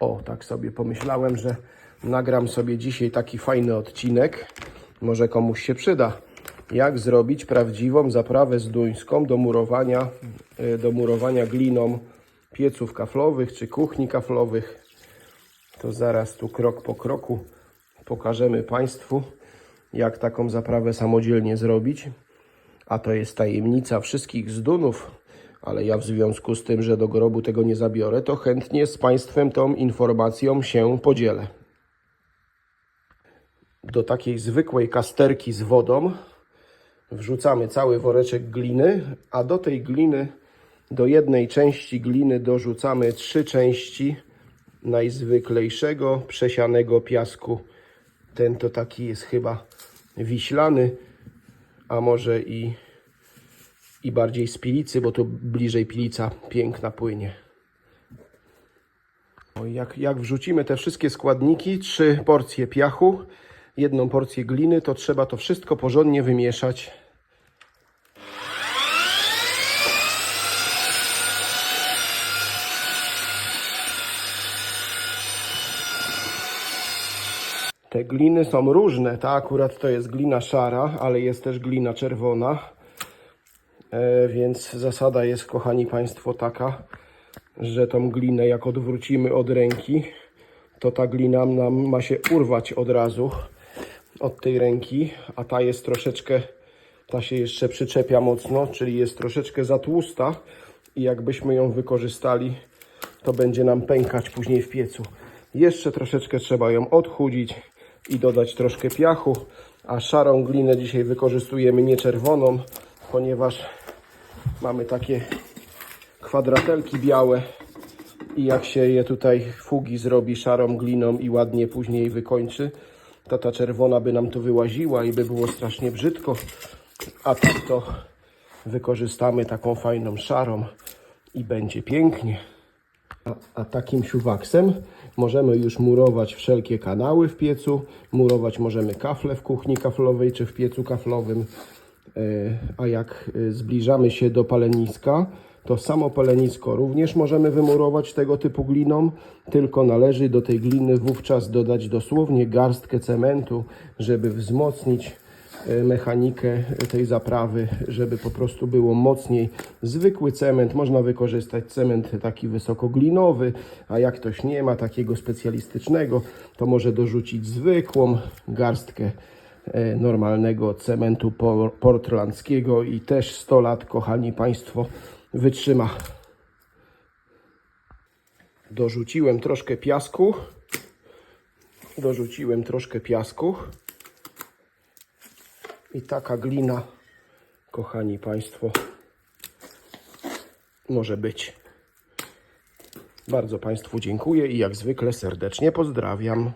O, tak sobie pomyślałem, że nagram sobie dzisiaj taki fajny odcinek. Może komuś się przyda. Jak zrobić prawdziwą zaprawę zduńską do murowania, y, do murowania gliną pieców kaflowych czy kuchni kaflowych. To zaraz tu krok po kroku pokażemy Państwu, jak taką zaprawę samodzielnie zrobić. A to jest tajemnica wszystkich zdunów, ale ja w związku z tym, że do grobu tego nie zabiorę, to chętnie z Państwem tą informacją się podzielę. Do takiej zwykłej kasterki z wodą wrzucamy cały woreczek gliny, a do tej gliny, do jednej części gliny dorzucamy trzy części najzwyklejszego przesianego piasku. Ten to taki jest chyba wiślany, a może i, i bardziej z pilicy, bo tu bliżej pilica piękna płynie. Jak, jak wrzucimy te wszystkie składniki, trzy porcje piachu, jedną porcję gliny, to trzeba to wszystko porządnie wymieszać. Te gliny są różne. Ta akurat to jest glina szara, ale jest też glina czerwona. E, więc zasada jest, kochani Państwo, taka, że tą glinę jak odwrócimy od ręki, to ta glina nam ma się urwać od razu od tej ręki, a ta jest troszeczkę, ta się jeszcze przyczepia mocno, czyli jest troszeczkę za tłusta i jakbyśmy ją wykorzystali, to będzie nam pękać później w piecu. Jeszcze troszeczkę trzeba ją odchudzić i dodać troszkę piachu, a szarą glinę dzisiaj wykorzystujemy nie czerwoną, ponieważ mamy takie kwadratelki białe i jak się je tutaj fugi zrobi szarą gliną i ładnie później wykończy, to ta czerwona by nam tu wyłaziła i by było strasznie brzydko, a tak to wykorzystamy taką fajną szarą i będzie pięknie. A, a takim siuwaksem możemy już murować wszelkie kanały w piecu, murować możemy kafle w kuchni kaflowej czy w piecu kaflowym. E, A jak e, zbliżamy się do paleniska, to samo palenisko również możemy wymurować tego typu gliną, tylko należy do tej gliny wówczas dodać dosłownie garstkę cementu, żeby wzmocnić e, mechanikę tej zaprawy, żeby po prostu było mocniej. Zwykły cement, można wykorzystać cement taki wysokoglinowy, a jak ktoś nie ma takiego specjalistycznego, to może dorzucić zwykłą garstkę normalnego cementu por- portlandzkiego i też 100 lat, kochani Państwo, wytrzyma. Dorzuciłem troszkę piasku. Dorzuciłem troszkę piasku. I taka glina, kochani Państwo, może być. Bardzo Państwu dziękuję i jak zwykle serdecznie pozdrawiam.